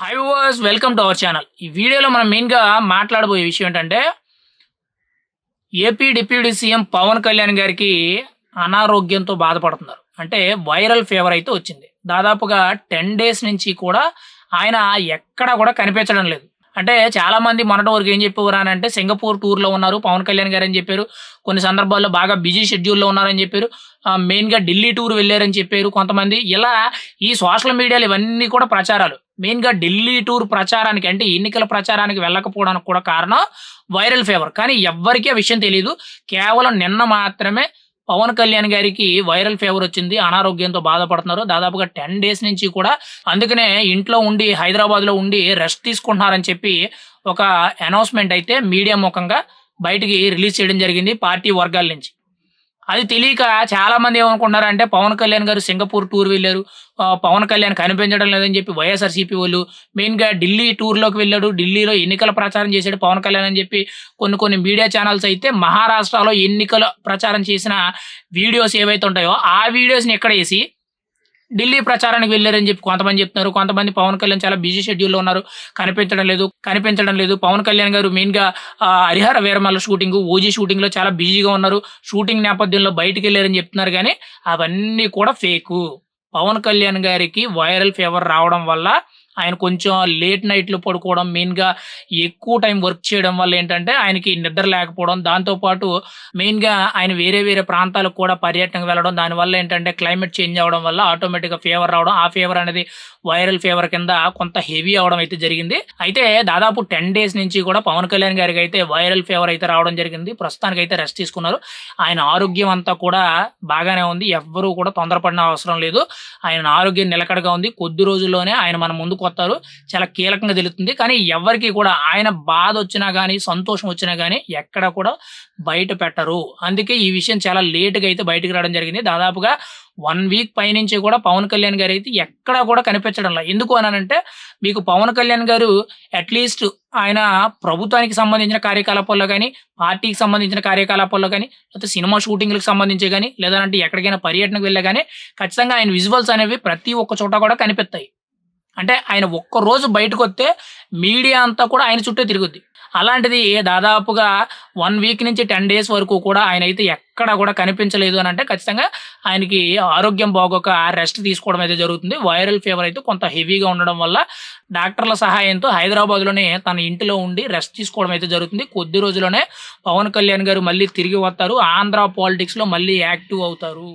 Hi was welcome to our channel ఈ వీడియోలో మనం మెయిన్గా మాట్లాడబోయే విషయం ఏంటంటే AP deputy CM Pawan Kalyan గారికి అనారోగ్యంతో బాధపడుతున్నారు. అంటే వైరల్ ఫీవర్ అయితే వచ్చింది. దాదాపుగా టెన్ డేస్ నుంచి కూడా ఆయన ఎక్కడా కూడా కనిపించడం లేదు. అంటే చాలామంది మొన్నటి వరకు ఏం చెప్పేవారు అని అంటే సింగపూర్ టూర్లో ఉన్నారు పవన్ కళ్యాణ్ గారు అని చెప్పారు. కొన్ని సందర్భాల్లో బాగా బిజీ షెడ్యూల్లో ఉన్నారని చెప్పారు. మెయిన్గా ఢిల్లీ టూర్ వెళ్ళారని చెప్పారు కొంతమంది. ఇలా ఈ సోషల్ మీడియాలు ఇవన్నీ కూడా ప్రచారాలు. మెయిన్గా ఢిల్లీ టూర్ ప్రచారానికి అంటే ఎన్నికల ప్రచారానికి వెళ్ళకపోవడానికి కూడా కారణం వైరల్ ఫీవర్. కానీ ఎవ్వరికీ ఆ విషయం తెలియదు కేవలం నిన్న మాత్రమే పవన్ కళ్యాణ్ గారికి వైరల్ ఫీవర్ వచ్చింది. అనారోగ్యంతో బాధపడుతున్నారు. దాదాపుగా టెన్ డేస్ నుంచి కూడా అందుకనే ఇంట్లో ఉండి హైదరాబాద్లో ఉండి రెస్ట్ తీసుకుంటున్నారని చెప్పి ఒక అనౌన్స్మెంట్ అయితే మీడియా ముఖంగా బయటికి రిలీజ్ చేయడం జరిగింది పార్టీ వర్గాల నుంచి. అది తెలియక చాలా మంది ఏమనుకుంటున్నారంటే పవన్ కళ్యాణ్ గారు సింగపూర్ టూర్ వెళ్ళారు. పవన్ కళ్యాణ్ కనిపించడం లేదని చెప్పి వైఎస్ఆర్సీపీ వాళ్ళు మెయిన్గా ఢిల్లీ టూర్లోకి వెళ్ళాడు. ఢిల్లీలో ఎన్నికల ప్రచారం చేశాడు పవన్ కళ్యాణ్ అని చెప్పి కొన్ని కొన్ని మీడియా ఛానల్స్ అయితే మహారాష్ట్రలో ఎన్నికల ప్రచారం చేసిన వీడియోస్ ఏవైతే ఉంటాయో ఆ వీడియోస్ని ఎక్కడ వేసి ఢిల్లీ ప్రచారానికి వెళ్ళారని చెప్పి కొంతమంది చెప్తున్నారు. కొంతమంది పవన్ కళ్యాణ్ చాలా బిజీ షెడ్యూల్లో ఉన్నారు. కనిపించడం లేదు కనిపించడం లేదు. పవన్ కళ్యాణ్ గారు మెయిన్గా హరిహర వీరమల్ల షూటింగ్ ఓజీ షూటింగ్లో చాలా బిజీగా ఉన్నారు. షూటింగ్ నేపథ్యంలో బయటికి వెళ్ళారని చెప్తున్నారు కానీ అవన్నీ కూడా ఫేకు పవన్ కళ్యాణ్ గారికి వైరల్ ఫీవర్ రావడం వల్ల ఆయన కొంచెం లేట్ నైట్లో పడుకోవడం మెయిన్గా ఎక్కువ టైం వర్క్ చేయడం వల్ల ఏంటంటే ఆయనకి నిద్ర లేకపోవడం దాంతోపాటు మెయిన్గా ఆయన వేరే వేరే ప్రాంతాలకు కూడా పర్యటనకు వెళ్ళడం దానివల్ల ఏంటంటే క్లైమేట్ చేంజ్ అవ్వడం వల్ల ఆటోమేటిక్గా ఫీవర్ రావడం ఆ ఫీవర్ అనేది వైరల్ ఫీవర్ కింద కొంత హెవీ అవడం అయితే జరిగింది. అయితే దాదాపు టెన్ డేస్ నుంచి కూడా పవన్ కళ్యాణ్ గారికి అయితే వైరల్ ఫీవర్ అయితే రావడం జరిగింది. ప్రస్తుతానికి అయితే రెస్ట్ తీసుకున్నారు. ఆయన ఆరోగ్యం అంతా కూడా బాగానే ఉంది. ఎవ్వరూ కూడా తొందరపడిన అవసరం లేదు. ఆయన ఆరోగ్యం నిలకడగా ఉంది. కొద్ది రోజుల్లోనే ఆయన మన ముందు వస్తారు చాలా కీలకంగా తెలుస్తుంది. కానీ ఎవరికి కూడా ఆయన బాధ వచ్చినా కానీ సంతోషం వచ్చినా కానీ ఎక్కడ కూడా బయట పెట్టరు. అందుకే ఈ విషయం చాలా లేట్గా అయితే బయటకు రావడం జరిగింది. దాదాపుగా వన్ వీక్ పైనుంచి కూడా పవన్ కళ్యాణ్ గారు అయితే ఎక్కడా కూడా కనిపించడం లేదు. ఎందుకు అనంటే మీకు పవన్ కళ్యాణ్ గారు అట్లీస్ట్ ఆయన ప్రభుత్వానికి సంబంధించిన కార్యకలాపాల్లో కానీ పార్టీకి సంబంధించిన కార్యకలాపాల్లో కానీ లేకపోతే సినిమా షూటింగ్లకు సంబంధించి కానీ లేదంటే ఎక్కడికైనా పర్యటనకు వెళ్ళే కానీ ఖచ్చితంగా ఆయన విజువల్స్ అనేవి ప్రతి ఒక్క చోట కూడా కనిపిస్తాయి. అంటే ఆయన ఒక్క రోజు బయటకు వస్తే మీడియా అంతా కూడా ఆయన చుట్టూ తిరుగుద్ది. అలాంటిది దాదాపుగా వన్ వీక్ నుంచి టెన్ డేస్ వరకు కూడా ఆయన అయితే ఎక్కడ కూడా కనిపించలేదు అని అంటే ఖచ్చితంగా ఆయనకి ఆరోగ్యం బాగోక రెస్ట్ తీసుకోవడం అయితే జరుగుతుంది. వైరల్ ఫీవర్ అయితే కొంత హెవీగా ఉండడం వల్ల డాక్టర్ల సహాయంతో హైదరాబాద్లోనే తన ఇంటిలో ఉండి రెస్ట్ తీసుకోవడం అయితే జరుగుతుంది. కొద్ది రోజుల్లోనే పవన్ కళ్యాణ్ గారు మళ్ళీ తిరిగి వస్తారు. ఆంధ్ర పాలిటిక్స్లో మళ్ళీ యాక్టివ్ అవుతారు.